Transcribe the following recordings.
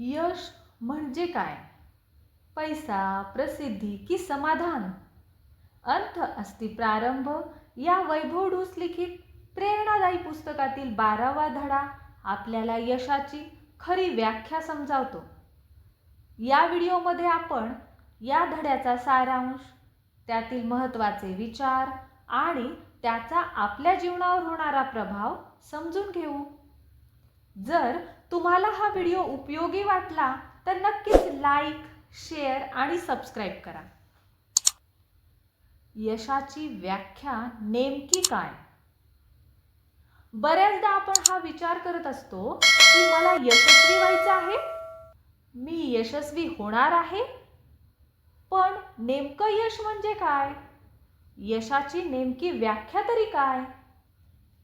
यश म्हणजे काय? पैसा प्रसिद्धी की समाधान? अर्थ अस्ति प्रारंभ या वैभव डूस लिखित प्रेरणादायी पुस्तकातील बारावा धडा आपल्याला यशाची खरी व्याख्या समजावतो. या व्हिडिओमध्ये आपण या धड्याचा सारांश त्यातील महत्त्वाचे विचार आणि त्याचा आपल्या जीवनावर होणारा प्रभाव समजून घेऊ. जर तुम्हाला हा व्हिडिओ उपयोगी वाटला तर नक्कीच लाईक शेअर आणि सबस्क्राईब करा. यशाची व्याख्या नेमकी काय? बऱ्याचदा आपण हा विचार करत असतो की मला यशस्वी व्हायचं आहे? मी यशस्वी होणार आहे? पण नेमकं यश म्हणजे काय? यशाची नेमकी व्याख्या तरी काय?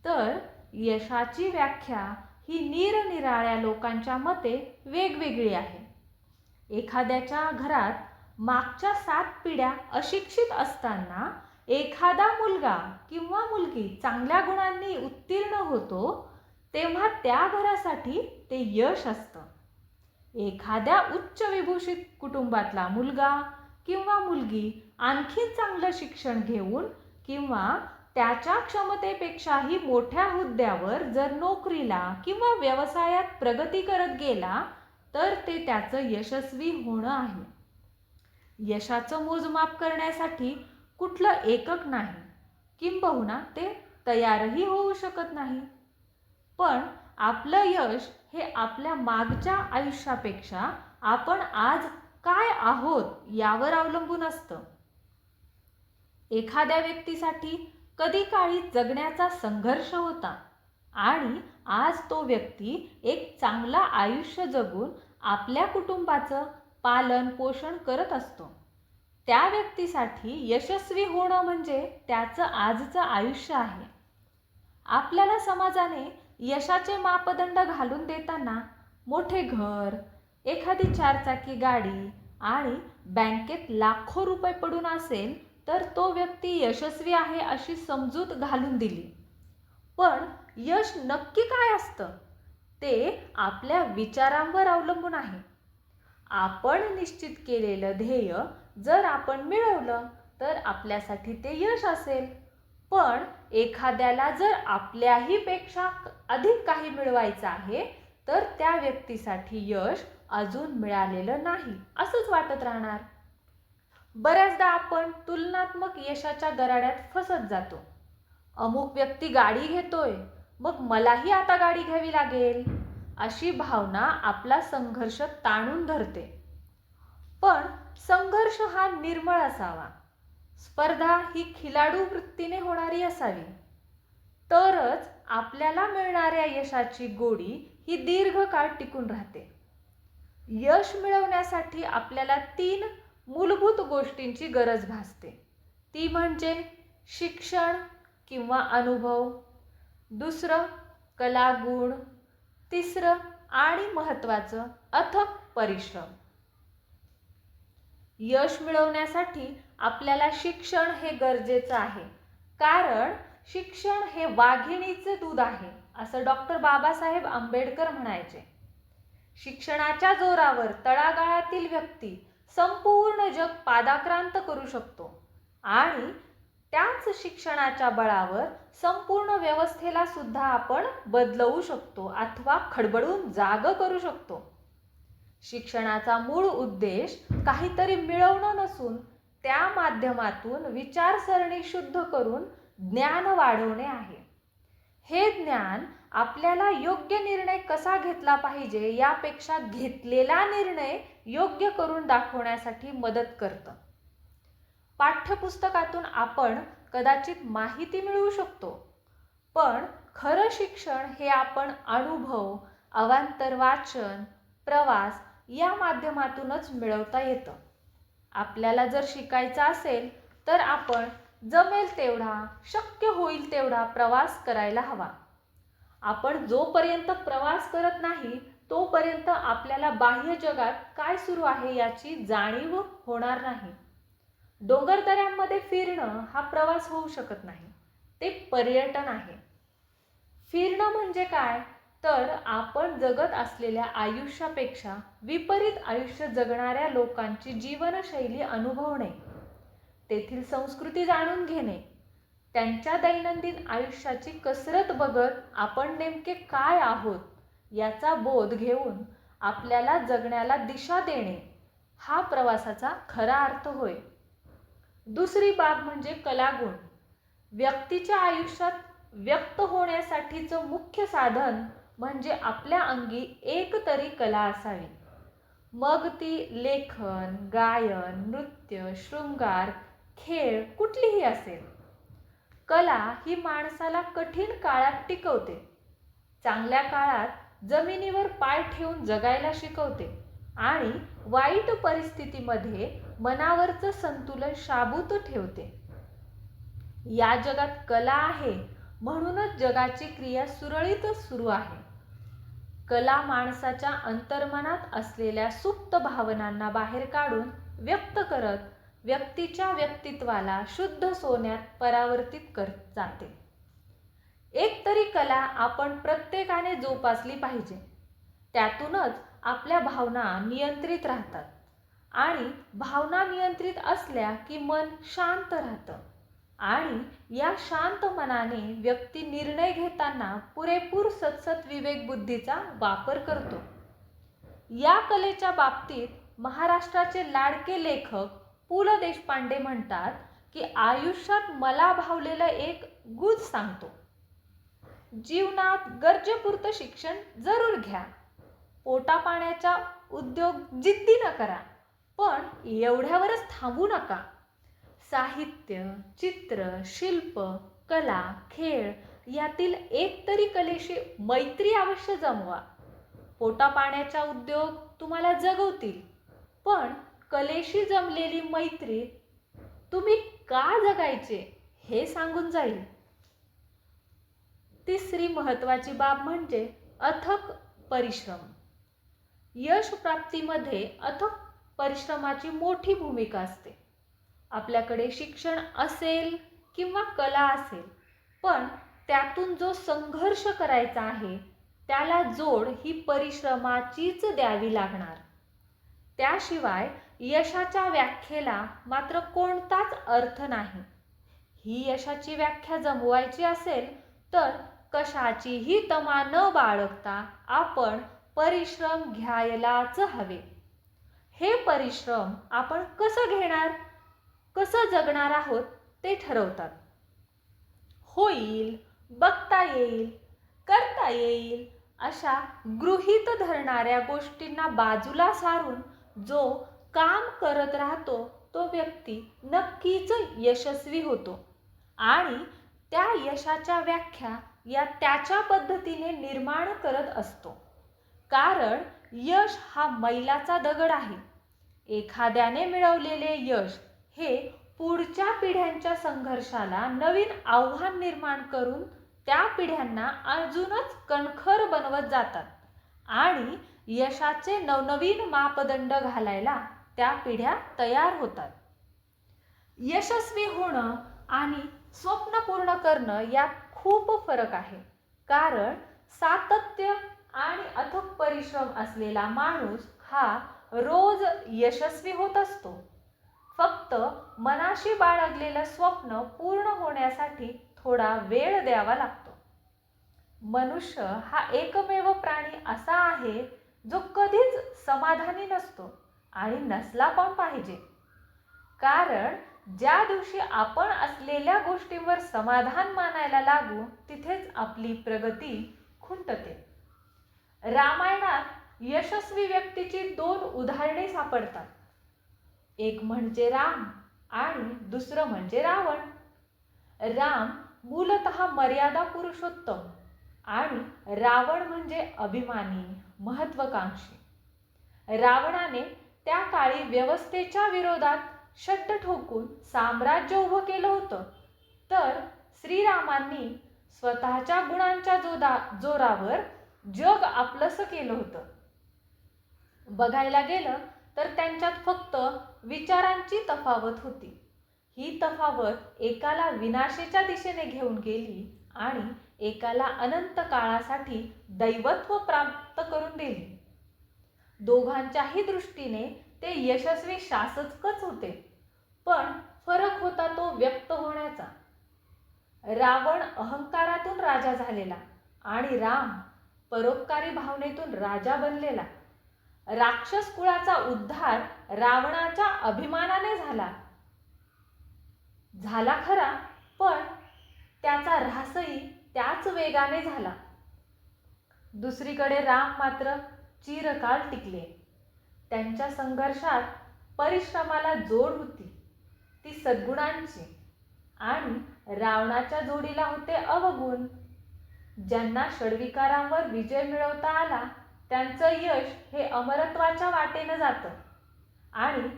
तर यशाची व्याख्या ही निरनिराळ्या लोकांच्या मते वेगवेगळी आहे. एखाद्याच्या घरात मागच्या सात पिढ्या अशिक्षित असताना एखादा मुलगा किंवा मुलगी चांगल्या गुणांनी उत्तीर्ण होतो तेव्हा त्या घरासाठी ते यश असतं. एखाद्या उच्च विभूषित कुटुंबातला मुलगा किंवा मुलगी आणखी चांगलं शिक्षण घेऊन किंवा त्याच्या क्षमतेपेक्षाही मोठ्या हुद्द्यावर जर नोकरीला किंवा व्यवसायात प्रगती करत गेला तर ते त्याचं यशस्वी होणं आहे. यशाचं मोजमाप करण्यासाठी कुठलं एकक नाही. किंबहुना ते तयारही होऊ शकत नाही. पण आपलं यश हे आपल्या मागच्या आयुष्यापेक्षा आपण आज काय आहोत यावर अवलंबून असतं. एखाद्या व्यक्तीसाठी कधी काळी जगण्याचा संघर्ष होता आणि आज तो व्यक्ती एक चांगला आयुष्य जगून आपल्या कुटुंबाचं पालन पोषण करत असतो. त्या व्यक्तीसाठी यशस्वी होणं म्हणजे त्याचं आजचं आयुष्य आहे. आपल्याला समाजाने यशाचे मापदंड घालून देताना मोठे घर एखादी चारचाकी गाडी आणि बँकेत लाखो रुपये पडून असेल तर तो व्यक्ती यशस्वी आहे अशी समजूत घालून दिली. पण यश नक्की काय असतं? ते आपल्या विचारांवर अवलंबून आहे. आपण निश्चित केलेलं ध्येय जर आपण मिळवलं तर आपल्यासाठी ते यश असेल. पण एखाद्याला जर आपल्याही पेक्षा अधिक काही मिळवायचं आहे तर त्या व्यक्तीसाठी यश अजून मिळालेलं नाही असंच वाटत राहणार. बऱ्याचदा आपण तुलनात्मक यशाच्या गराड्यात फसत जातो. अमुक व्यक्ती गाडी घेतोय मग मलाही आता गाडी घ्यावी लागेल अशी भावना आपला संघर्ष ताणून धरते. पण संघर्ष हा निर्मळ असावा. स्पर्धा ही खिलाडू वृत्तीने होणारी असावी. तरच आपल्याला मिळणाऱ्या यशाची गोडी ही दीर्घकाळ टिकून राहते. यश मिळवण्यासाठी आपल्याला तीन मूलभूत गोष्टींची गरज भासते. ती म्हणजे शिक्षण किंवा अनुभव दुसरं कलागुण तिसरं आणि महत्त्वाचं अथक परिश्रम. यश मिळवण्यासाठी आपल्याला शिक्षण हे गरजेचं आहे. कारण शिक्षण हे वाघिणीचे दूध आहे असं डॉक्टर बाबासाहेब आंबेडकर म्हणायचे. शिक्षणाच्या जोरावर तळागाळातील व्यक्ती संपूर्ण जग पादाक्रांत करू शकतो. आणि त्याच शिक्षणाच्या बळावर संपूर्ण व्यवस्थेला सुद्धा आपण बदलवू शकतो अथवा खडबडून जाग करू शकतो. शिक्षणाचा मूळ उद्देश काहीतरी मिळवणं नसून त्या माध्यमातून विचारसरणी शुद्ध करून ज्ञान वाढवणे आहे. हे ज्ञान आपल्याला योग्य निर्णय कसा घेतला पाहिजे यापेक्षा घेतलेला निर्णय योग्य करून दाखवण्यासाठी मदत करतं. पाठ्यपुस्तकातून आपण कदाचित माहिती मिळवू शकतो पण खरं शिक्षण हे आपण अनुभव अवांतर वाचन प्रवास या माध्यमातूनच मिळवता येतं. आपल्याला जर शिकायचं असेल तर आपण जमेल तेवढा शक्य होईल तेवढा प्रवास करायला हवा. आपण जोपर्यंत प्रवास करत नाही तोपर्यंत आपल्याला बाह्य जगात काय सुरू आहे याची जाणीव होणार नाही. डोंगरदऱ्यांमध्ये फिरणं हा प्रवास होऊ शकत नाही. ते पर्यटन आहे. फिरणं म्हणजे काय? तर आपण जगत असलेल्या आयुष्यापेक्षा विपरीत आयुष्य जगणाऱ्या लोकांची जीवनशैली अनुभवणे तेथील संस्कृती जाणून घेणे त्यांच्या दैनंदिन आयुष्याची कसरत बघत आपण नेमके काय आहोत? याचा बोध घेऊन आपल्याला जगण्याला दिशा देणे हा प्रवासाचा खरा अर्थ होय. दुसरी बाब म्हणजे कलागुण. व्यक्तीच्या आयुष्यात व्यक्त होण्यासाठीचं मुख्य साधन म्हणजे आपल्या अंगी एक तरी कला असावी. मग ती लेखन गायन नृत्य शृंगार खेळ कुठलीही असेल. कला ही माणसाला कठीण काळात टिकवते. चांगल्या काळात जमिनीवर पाय ठेवून जगायला शिकवते. आणि वाईट परिस्थितीमध्ये मनावरचं संतुलन शाबूत ठेवते. या जगात कला आहे म्हणूनच जगाची क्रिया सुरळीतच सुरू आहे. कला माणसाच्या अंतर्मनात असलेल्या सुप्त भावनांना बाहेर काढून व्यक्त करत व्यक्तीच्या व्यक्तित्वाला शुद्ध सोन्यात परावर्तित करत जाते. एक तरी कला आपण प्रत्येकाने जोपासली पाहिजे. त्यातूनच आपल्या भावना नियंत्रित राहतात आणि भावना नियंत्रित असल्या की मन शांत राहतं. आणि या शांत मनाने व्यक्ती निर्णय घेताना पुरेपूर सतसत विवेक बुद्धीचा वापर करतो. या कलेच्या बाबतीत महाराष्ट्राचे लाडके लेखक पु ल देशपांडे म्हणतात की आयुष्यात मला भावलेलं एक गुज सांगतो. जीवनात गरजेपुरतं शिक्षण जरूर घ्या. पोटापाण्याचा उद्योग जिद्दी न करा पण एवढ्यावरच थांबू नका. साहित्य चित्र शिल्प कला खेळ यातील एक तरी कलेशी मैत्री अवश्य जमवा. पोटापाण्याचा उद्योग तुम्हाला जगवतील पण कलेशी जमलेली मैत्री तुम्ही का जगायचे हे सांगून जाईल? तिसरी महत्त्वाची बाब म्हणजे अथक परिश्रम. यश प्राप्तीमध्ये अथक परिश्रमाची मोठी भूमिका असते. आपल्याकडे शिक्षण असेल किंवा कला असेल पण त्यातून जो संघर्ष करायचा आहे त्याला जोड ही परिश्रमाचीच द्यावी लागणार. त्याशिवाय यशाच्या व्याख्येला मात्र कोणताच अर्थ नाही. ही यशाची व्याख्या जमवायची असेल तर कशाचीही तमा न बाळगता आपण परिश्रम घ्यायलाच हवे. हे परिश्रम आपण कसं घेणार? कसं जगणार आहोत ते ठरवतात. होईल बघता येईल करता येईल अशा गृहीत धरणाऱ्या गोष्टींना बाजूला सारून जो काम करत राहतो तो व्यक्ती नक्कीच यशस्वी होतो. आणि त्या यशाच्या व्याख्या या त्याच्या पद्धतीने निर्माण करत असतो. कारण यश हा मैलाचा दगड आहे. एखाद्याने मिळवलेले यश हे पुढच्या पिढ्यांच्या संघर्षाला नवीन आव्हान निर्माण करून त्या पिढ्यांना अजूनच कणखर बनवत जातात आणि यशाचे नवनवीन मापदंड घालायला त्या पिढ्या तयार होतात. यशस्वी होणं आणि स्वप्न पूर्ण करणं यात खूप फरक आहे. कारण सातत्य आणि अथक परिश्रम असलेला माणूस हा रोज यशस्वी होत असतो. फक्त मनाशी बाळगलेलं स्वप्न पूर्ण होण्यासाठी थोडा वेळ द्यावा लागतो. मनुष्य हा एकमेव प्राणी असा आहे जो कधीच समाधानी नसतो आणि नसला पण पाहिजे. कारण ज्या दिवशी आपण असलेल्या गोष्टींवर समाधान मानायला लागू तिथेच आपली प्रगती खुंटते. रामायणात यशस्वी व्यक्तीची दोन उदाहरणे सापडतात. एक म्हणजे राम आणि दुसरं म्हणजे रावण. राम मूलत मर्यादा पुरुषोत्तम आणि रावण म्हणजे अभिमानी महत्वाकांक्षी रावणाने त्या काळी व्यवस्थेच्या विरोधात शट्ट ठोकून साम्राज्य उभं केलं होतं. तर श्रीरामांनी स्वतःच्या गुणांच्या जोदा जोरावर जग आपलंसं केलं होतं. बघायला गेलं तर त्यांच्यात फक्त विचारांची तफावत होती. ही तफावत एकाला विनाशेच्या दिशेने घेऊन गेली आणि एकाला अनंत काळासाठी दैवत्व प्राप्त करून दिली. दोघांच्याही दृष्टीने ते यशस्वी शासकच होते. पण फरक होता तो व्यक्त होण्याचा. रावण अहंकारातून राजा झालेला आणि राम परोपकारी भावनेतून राजा बनलेला. राक्षस कुळाचा उद्धार रावणाच्या अभिमानाने झाला. झाला खरा पण त्याचा ऱ्हासही त्याच वेगाने झाला. दुसरीकडे राम मात्र चिरकाळ टिकले. त्यांच्या संघर्षात परिश्रमाला जोड होती. ती सद्गुणांची आणि रावणाच्या जोडीला होते अवगुण. ज्यांना षडविकारांवर विजय मिळवता आला त्यांचं यश हे अमरत्वाच्या वाटेनं जातं. आणि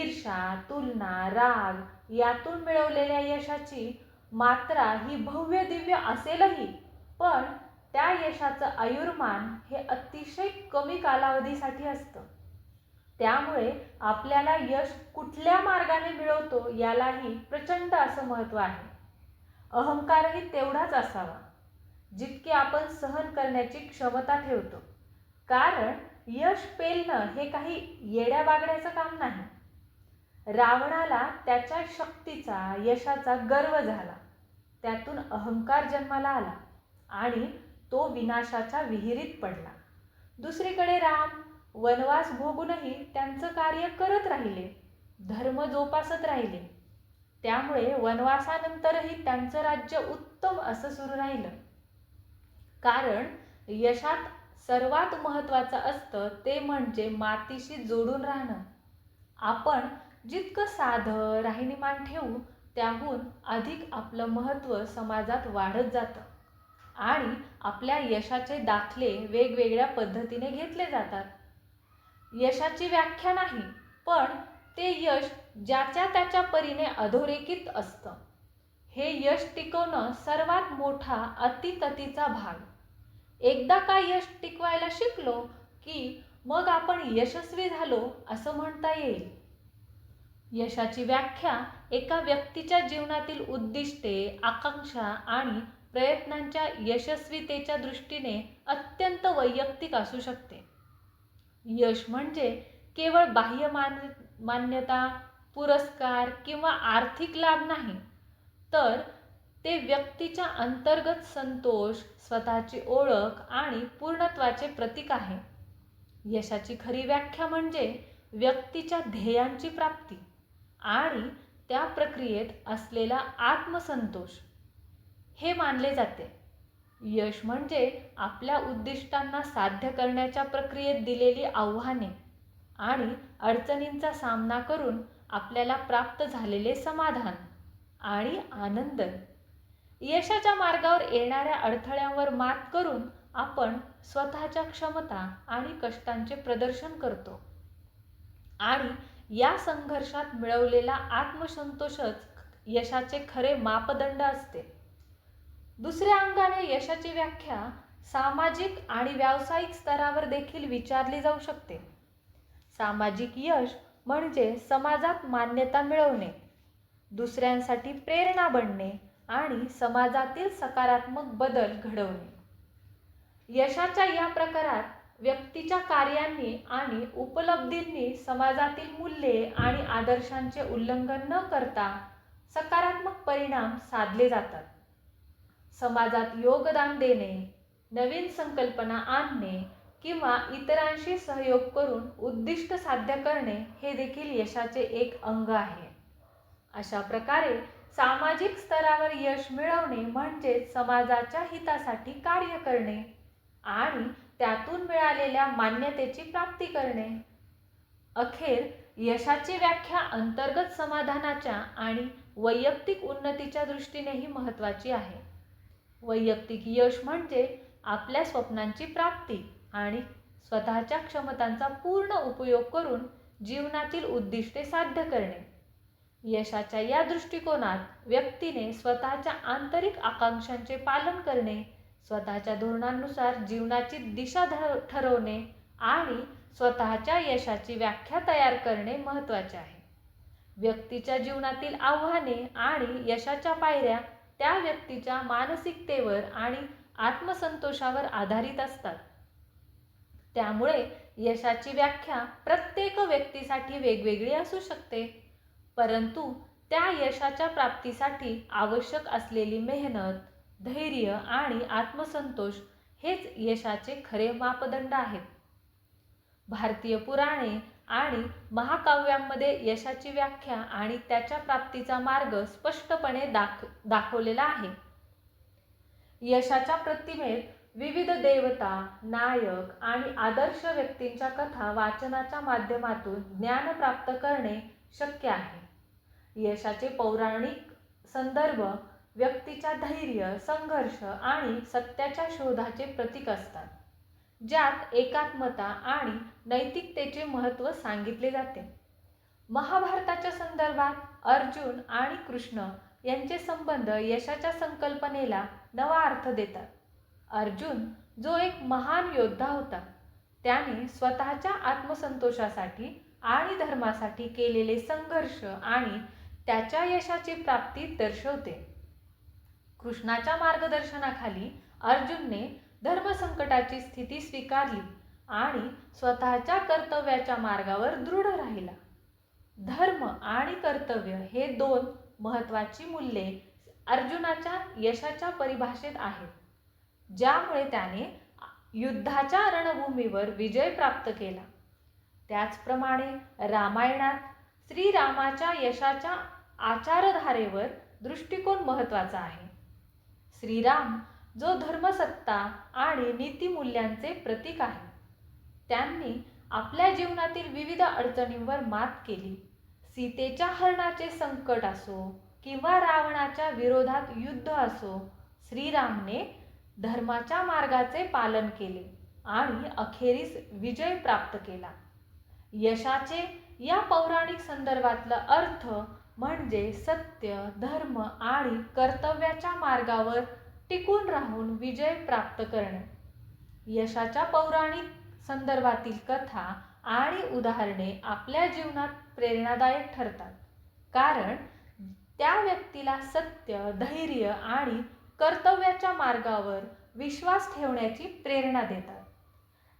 ईर्षा तुलना राग यातून मिळवलेल्या यशाची मात्रा ही भव्य दिव्य असेलही. पण त्या यशाचं आयुर्मान हे अतिशय कमी कालावधीसाठी असतं. त्यामुळे आपल्याला यश कुठल्या मार्गाने मिळवतो यालाही प्रचंड असं महत्त्व आहे. अहंकारही तेवढाच असावा जितके आपण सहन करण्याची क्षमता ठेवतो. कारण यश पेलणं हे काही येड्या बागड्याचं काम नाही. रावणाला त्याच्या शक्तीचा यशाचा गर्व झाला. त्यातून अहंकार जन्माला आला आणि तो विनाशाच्या विहिरीत पडला. दुसरीकडे राम वनवास भोगूनही त्यांचं कार्य करत राहिले. धर्म जोपासत राहिले. त्यामुळे वनवासानंतरही त्यांचं राज्य उत्तम असं सुरू राहिलं. कारण यशात सर्वात महत्त्वाचं असतं ते म्हणजे मातीशी जोडून राहणं. आपण जितकं साधं राहिनीमान ठेवू त्याहून अधिक आपलं महत्त्व समाजात वाढत जातं. आणि आपल्या यशाचे दाखले वेगवेगळ्या पद्धतीने घेतले जातात. यशाची व्याख्या नाही पण ते यश ज्याच्या त्याच्या परीने अधोरेखित असतं. हे यश टिकवणं सर्वात मोठा अतिततीचा भाग. एकदा का यश टिकवायला शिकलो की मग आपण यशस्वी झालो असं म्हणता येईल. यशाची व्याख्या एका व्यक्तीच्या जीवनातील उद्दिष्टे आकांक्षा आणि प्रयत्नांच्या यशस्वीतेच्या दृष्टीने अत्यंत वैयक्तिक असू शकते. यश म्हणजे केवळ बाह्य मान मान्यता पुरस्कार किंवा आर्थिक लाभ नाही तर ते व्यक्तीच्या अंतर्गत संतोष स्वतःची ओळख आणि पूर्णत्वाचे प्रतीक आहे. यशाची खरी व्याख्या म्हणजे व्यक्तीच्या ध्येयांची प्राप्ती आणि त्या प्रक्रियेत असलेला आत्मसंतोष. हे मानले जाते. यश म्हणजे आपल्या उद्दिष्टांना साध्य करण्याच्या प्रक्रियेत दिलेली आव्हाने आणि अडचणींचा सामना करून आपल्याला प्राप्त झालेले समाधान आणि आनंद. यशाच्या मार्गावर येणाऱ्या अडथळ्यांवर मात करून आपण स्वतःच्या क्षमता आणि कष्टांचे प्रदर्शन करतो. आणि या संघर्षात मिळवलेला आत्मसंतोषच यशाचे खरे मापदंड असते. दुसऱ्या अंगाने यशाची व्याख्या सामाजिक आणि व्यावसायिक स्तरावर देखील विचारली जाऊ शकते. सामाजिक यश म्हणजे समाजात मान्यता मिळवणे दुसऱ्यांसाठी प्रेरणा बनणे आणि समाजातील सकारात्मक बदल घडवणे. यशाच्या या प्रकारात व्यक्तीच्या कार्यांनी आणि उपलब्धींनी समाजातील मूल्ये आणि आदर्शांचे उल्लंघन न करता सकारात्मक परिणाम साधले जातात. समाजात योगदान देणे नवीन संकल्पना आणणे किंवा इतरांशी सहयोग करून उद्दिष्ट साध्य करणे हे देखील यशाचे एक अंग आहे. अशा प्रकारे सामाजिक स्तरावर यश मिळवणे म्हणजे समाजाच्या हितासाठी कार्य करणे आणि त्यातून मिळालेल्या मान्यतेची प्राप्ती करणे. अखेर यशाची व्याख्या अंतर्गत समाधानाच्या आणि वैयक्तिक उन्नतीच्या दृष्टीनेही महत्त्वाची आहे. वैयक्तिक यश म्हणजे आपल्या स्वप्नांची प्राप्ती आणि स्वतःच्या क्षमतांचा पूर्ण उपयोग करून जीवनातील उद्दिष्टे साध्य करणे. यशाच्या या दृष्टिकोनात व्यक्तीने स्वतःच्या आंतरिक आकांक्षांचे पालन करणे स्वतःच्या धोरणांनुसार जीवनाची दिशा ठरवणे आणि स्वतःच्या यशाची व्याख्या तयार करणे महत्त्वाचे आहे. व्यक्तीच्या जीवनातील आव्हाने आणि यशाच्या पायऱ्या त्या व्यक्तीच्या मानसिकतेवर आणि आत्मसंतोषावर आधारित असतात. त्यामुळे यशाची व्याख्या प्रत्येक व्यक्तीसाठी वेगवेगळी असू शकते परंतु त्या यशाच्या प्राप्तीसाठी आवश्यक असलेली मेहनत धैर्य आणि आत्मसंतोष हेच यशाचे खरे मापदंड आहेत. भारतीय पुराणे आणि महाकाव्यांमध्ये यशाची व्याख्या आणि त्याच्या प्राप्तीचा मार्ग स्पष्टपणे दाख दाखवलेला आहे. यशाच्या प्रतिमेत विविध देवता नायक आणि आदर्श व्यक्तींच्या कथा वाचनाच्या माध्यमातून ज्ञान प्राप्त करणे शक्य आहे. यशाचे पौराणिक संदर्भ व्यक्तीच्या धैर्य संघर्ष आणि सत्याच्या शोधाचे प्रतीक असतात. ज्यात एकात्मता आणि नैतिकतेचे महत्त्व सांगितले जाते. महाभारताच्या संदर्भात अर्जुन आणि कृष्ण यांचे संबंध यशाच्या संकल्पनेला नवा अर्थ देतात. अर्जुन जो एक महान योद्धा होता त्याने स्वतःच्या आत्मसंतोषासाठी आणि धर्मासाठी केलेले संघर्ष आणि त्याच्या यशाची प्राप्ती दर्शवते. कृष्णाच्या मार्गदर्शनाखाली अर्जुनने धर्मसंकटाची स्थिती स्वीकारली आणि स्वतःच्या कर्तव्याच्या मार्गावर दृढ राहिला. धर्म आणि कर्तव्य हे दोन महत्त्वाची मूल्ये अर्जुनाच्या यशाच्या परिभाषेत आहेत. ज्यामुळे त्याने युद्धाच्या रणभूमीवर विजय प्राप्त केला. त्याचप्रमाणे रामायणात श्रीरामाच्या यशाच्या आचारधारेवर दृष्टिकोन महत्त्वाचा आहे. श्रीराम जो धर्मसत्ता आणि नीतिमूल्यांचे प्रतीक आहे. त्यांनी आपल्या जीवनातील विविध अडचणींवर मात केली. सीतेच्या हरणाचे संकट असो किंवा रावणाच्या विरोधात युद्ध असो श्रीरामने धर्माच्या मार्गाचे पालन केले आणि अखेरीस विजय प्राप्त केला. यशाचे या पौराणिक संदर्भातला अर्थ म्हणजे सत्य धर्म आणि कर्तव्याच्या मार्गावर टिकून राहून विजय प्राप्त करणे. यशाच्या पौराणिक संदर्भातील कथा आणि उदाहरणे आपल्या जीवनात प्रेरणादायक ठरतात. कारण त्या व्यक्तीला सत्य धैर्य आणि कर्तव्याच्या मार्गावर विश्वास ठेवण्याची प्रेरणा देतात.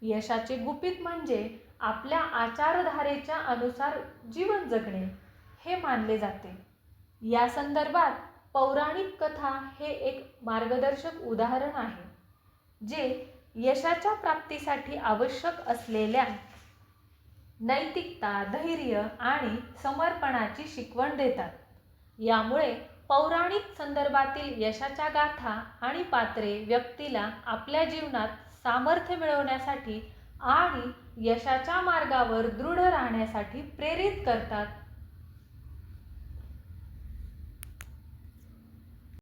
यशाचे गुपित म्हणजे आपल्या आचारधारेच्या अनुसार जीवन जगणे हे मानले जाते. या संदर्भात पौराणिक कथा हे एक मार्गदर्शक उदाहरण आहे जे यशाच्या प्राप्तीसाठी आवश्यक असलेल्या नैतिकता धैर्य आणि समर्पणाची शिकवण देतात. यामुळे पौराणिक संदर्भातील यशाच्या गाथा आणि पात्रे व्यक्तीला आपल्या जीवनात सामर्थ्य मिळवण्यासाठी आणि यशाच्या मार्गावर दृढ राहण्यासाठी प्रेरित करतात.